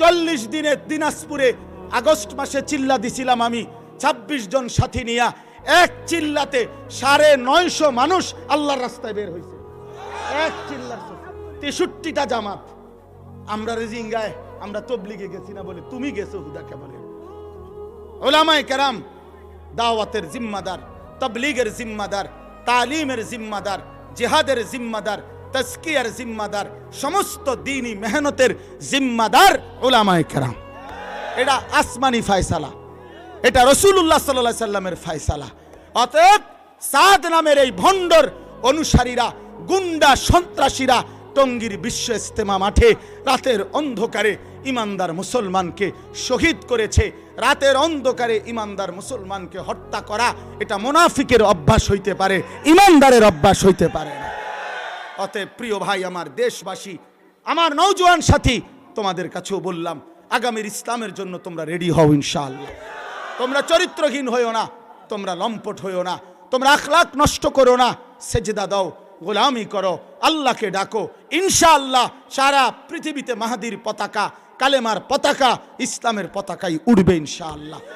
চল্লিশ দিনে দিনাজপুরে আগস্ট মাসে চিল্লা দিছিলাম আমি। ছাব্বিশ জন সাথী নিয়া এক চিল্লাতে সাড়ে নয়শো মানুষ আল্লাহর রাস্তায় বের হয়েছে এক চিল্লার তেষট্টিটা জামাত। আমরা রেজিঙ্গায়, আমরা তবলিগে গেছি না বলে তুমি গেছো হুদাকে বলে ওলামায় কেরাম, দাওয়াতের জিম্মাদার, তবলিগের জিম্মাদার, তালিমের জিম্মাদার, জেহাদের জিম্মাদার তস্কিয়ার জিম্মাদার, সমস্ত দিনই মেহনতের জিম্মাদার ওলামায় কেরাম। এটা আসমানি ফায়সালা, এটা রসুল্লাহ সাল্লাহ সাল্লামের ফায়সালা। অতএব সাদ নামের এই ভণ্ডর অনুসারীরা, গুন্ডা সন্ত্রাসীরা টঙ্গীর বিশ্ব ইস্তেমা মাঠে রাতের অন্ধকারে ইমানদার মুসলমানকে শহীদ করেছে। রাতের অন্ধকারে ইমানদার মুসলমানকে হত্যা করা, এটা মোনাফিকের অভ্যাস হইতে পারে, ইমানদারের অভ্যাস হইতে পারে না। অতএব প্রিয় ভাই, আমার দেশবাসী, আমার নৌজওয়ান সাথী, তোমাদের কাছেও বললাম, আগামীর ইসলামের জন্য তোমরা রেডি হও ইনশাআল্লাহ। তোমরা চরিত্রহীন হইও না, তোমরা লম্পট হইও না, তোমরা আখলাক নষ্ট করো না, সেজদা দাও, গোলামি করো, আল্লাহকে ডাকো, ইনশাআল্লাহ সারা পৃথিবীতে মাহাদির পতাকা, কালেমার পতাকা, ইসলামের পতাকাই উড়বে ইনশাআল্লাহ।